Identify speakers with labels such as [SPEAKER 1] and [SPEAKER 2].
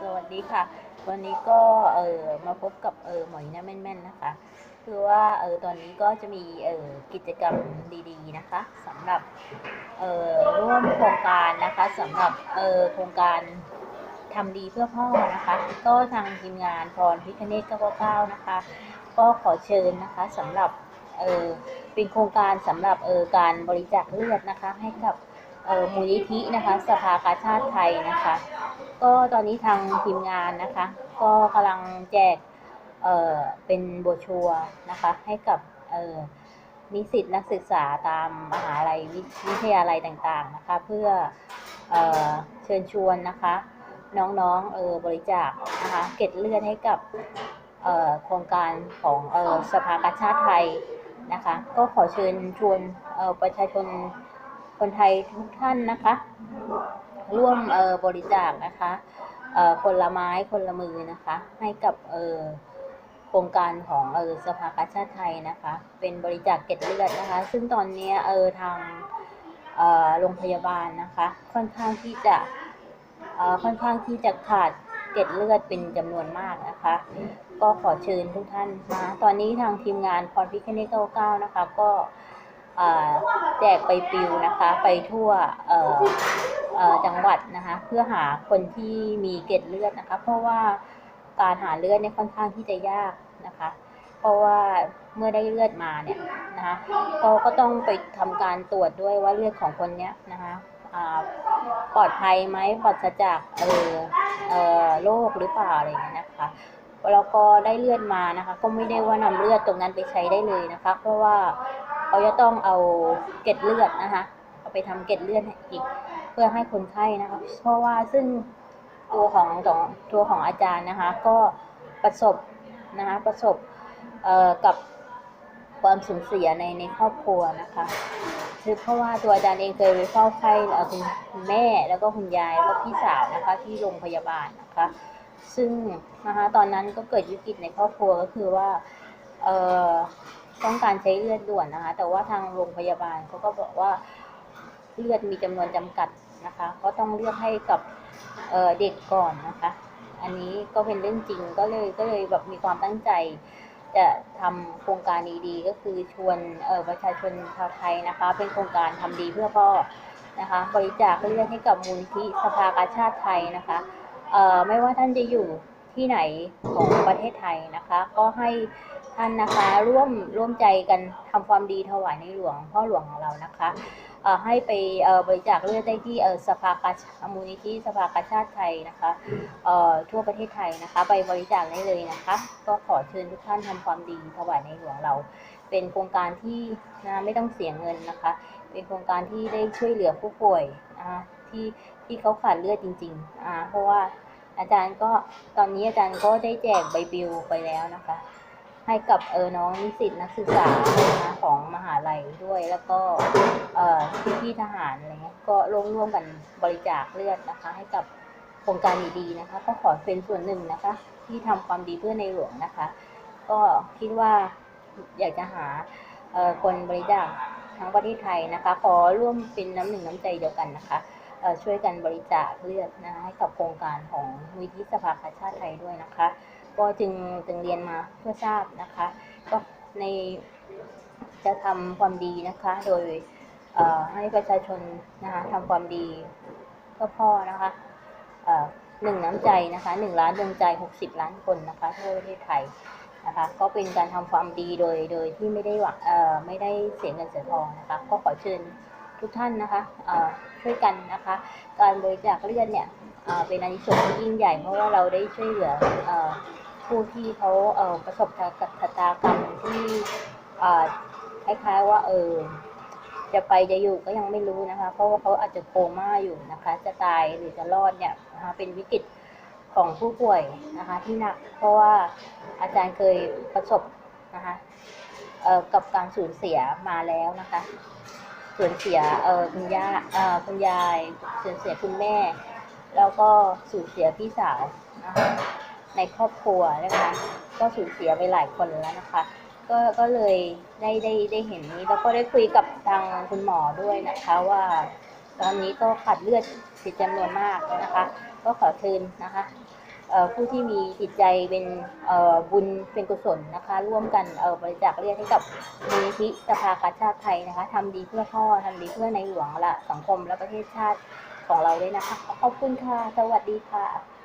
[SPEAKER 1] สวัสดีค่ะ วันนี้ก็เออมาพบกับเออหมอยนะแม่นๆนะคะ คือว่าเออตอนนี้ก็จะมีเออกิจกรรมดีๆนะคะสำหรับเออร่วมโครงการนะคะสำหรับเออโครงการทำดีเพื่อพ่อนะคะ ก็ทางทีมงานพรพิคเนต999นะคะ ก็ขอเชิญนะคะสำหรับเออเป็นโครงการสำหรับเออการบริจาคเลือดนะคะให้กับเออมูลนิธินะคะ สภากาชาติไทยนะคะ ก็ตอนนี้ทางทีมงานนะคะ ก็กำลังแจกเอ่อเป็นโบชัวนะคะ ให้กับเอ่อนิสิตนักศึกษาตามมหาลัยวิทยาลัยต่างๆนะคะ เพื่อเอ่อเชิญชวนนะคะ น้องๆเออบริจาคนะคะเกล็ดเลือดให้กับเอ่อโครงการของเอ่อสภากาชาติไทยนะคะ ก็ขอเชิญชวนเอ่อประชาชนคนไทยทุกท่านนะคะ ร่วมเออบริจาคนะคะเออคนละไม้คนละมือนะคะ ให้กับเออโครงการของเออสภากาชาติไทยนะคะ เป็นบริจาคเกล็ดเลือดนะคะ ซึ่งตอนนี้เออทางเออโรงพยาบาลนะคะ ค่อนข้างที่จะเออค่อนข้างที่จะขาดเกล็ดเลือดเป็นจำนวนมากนะคะ ก็ขอเชิญทุกท่านนะตอนนี้ทางทีมงานพรพิคเนต99นะคะก็เออแจกใบปลิวนะคะ ไปทั่วเออ จังหวัดนะคะเพื่อหาคนที่มีเกล็ดเลือดนะคะ เพราะว่าการหาเลือดเนี่ยค่อนข้างที่จะยากนะคะ เพราะว่าเมื่อได้เลือดมาเนี่ยนะคะก็ก็ต้องไปทำการตรวจด้วยว่าเลือดของคนเนี้ยนะคะปลอดภัยไหมปลอดจากเออเออโรคหรือเปล่าอะไรอย่างเงี้ยนะคะแล้วก็ได้เลือดมานะคะ ก็ไม่ได้ว่านำเลือดตรงนั้นไปใช้ได้เลยนะคะ เพราะว่าเขาจะต้องเอาเกล็ดเลือดนะคะเอาไปทำเกล็ดเลือดอีก พื่อให้คนไข้นะคะ เพราะว่าซึ่งตัวของตัวของอาจารย์นะคะ ก็ประสบนะคะประสบกับความสูญเสียในในครอบครัวนะคะคือเพราะว่าตัวอาจารย์เองเคยไปเฝ้าไข้คุณแม่แล้วก็คุณยายแล้วก็พี่สาวนะคะ ที่โรงพยาบาลนะคะ ซึ่งนะคะตอนนั้นก็เกิดวิกฤตในครอบครัวก็คือว่าเต้องการใช้เลือดด่วนนะคะ แต่ว่าทางโรงพยาบาลเขาก็บอกว่าเลือดมีจำนวนจำกัด นะคะ ก็ต้องเลือกให้กับเเด็กก่อนนะคะ อันนี้ก็เป็นเรื่องจริงก็เลยก็เลยแบบมีความตั้งใจ จะทำโครงการดีๆก็คือชวนประชาชนชาวไทยนะคะ เป็นโครงการทำดีเพื่อพ่อนะคะ บริจาคเลือดให้กับมูลนิธิสภากาชาติไทยนะคะไม่ว่าท่านจะอยู่ที่ไหนของประเทศไทยนะคะ ก็ให้ท่านนะคะร่วมร่วมใจกันทำความดีถวายในหลวงพ่อหลวงของเรานะคะ ให้ไปบริจาคเลือดได้ที่สภากาชามูลนิธิสภากาชาติไทยนะคะทั่วประเทศไทยนะคะ ไปบริจาคได้เลยนะคะ ก็ขอเชิญทุกท่านทำความดีถวายในหลวงเรา เป็นโครงการที่นะไม่ต้องเสียเงินนะคะ เป็นโครงการที่ได้ช่วยเหลือผู้ป่วยนะคะที่ที่เขาขาดเลือดจริงๆอ่าเพราะว่าอาจารย์ก็ตอนนี้อาจารย์ก็ได้แจกใบปลิวไปแล้วนะคะ ให้กับเออน้องนิสิตนักศึกษานะคะของมหาลัยด้วย แล้วก็เอ่อพี่ๆทหารอะไรเงี้ยก็ร่วมร่วมกันบริจาคเลือดนะคะ ให้กับโครงการดีๆนะคะ ก็ขอเป็นส่วนหนึ่งนะคะ ที่ทำความดีเพื่อในหลวงนะคะ ก็คิดว่าอยากจะหาเอ่อคนบริจาคทั้งประเทศไทยนะคะ ขอร่วมเป็นน้ำหนึ่งน้ำใจเดียวกันนะคะช่วยกันบริจาคเลือดนะให้กับโครงการของมูลนิธิสภากาชาติไทยด้วยนะคะ ก็จึงจึงเรียนมาเพื่อทราบนะคะ ก็ในจะทำความดีนะคะ โดยให้ประชาชนนะคะทำความดีเพื่อพ่อนะคะหนึ่งน้ำใจนะคะหนึ่งล้านดวงใจหกสิบล้านคนนะคะทั่วประเทศไทยนะคะ ก็เป็นการทำความดีโดยโดยที่ไม่ได้หวังไม่ได้เสียเงินเสียทองนะคะ ก็ขอเชิญทุกท่านนะคะช่วยกันนะคะ การบริจาคเลือดเนี่ยเป็นอานิสงส์ที่ยิ่งใหญ่เพราะว่าเราได้ช่วยเหลืออ ผู้ที่เขาเอ่อประสบกับชะตากรรมที่อ่าคล้ายๆว่าเออจะไปจะอยู่ก็ยังไม่รู้นะคะ เพราะว่าเขาอาจจะโคม่าอยู่นะคะ จะตายหรือจะรอดเนี่ยนะคะเป็นวิกฤตของผู้ป่วยนะคะที่หนักเพราะว่าอาจารย์เคยประสบนะคะเอ่อกับการสูญเสียมาแล้วนะคะสูญเสียเอ่อคุณย่าเอ่อคุณยายสูญเสียคุณแม่ แล้วก็สูญเสียพี่สาวนะคะ ในครอบครัวนะคะ ก็สูญเสียไปหลายคนแล้วนะคะ ก็ก็เลยได้ได้ได้เห็นนี้แล้วก็ได้คุยกับทางคุณหมอด้วยนะคะว่า ตอนนี้ก็ขาดเลือดเป็นจำนวนมากนะคะ ก็ขอเชิญนะคะผู้ที่มีจิตใจเป็นเออบุญเป็นกุศลนะคะ ร่วมกันบริจาคเลือดให้กับมูลนิธิสภากาชาติไทยนะคะทำดีเพื่อพ่อทำดีเพื่อในหลวงละสังคมและประเทศชาติของเราด้วยนะคะ ขอบคุณค่ะ สวัสดีค่ะ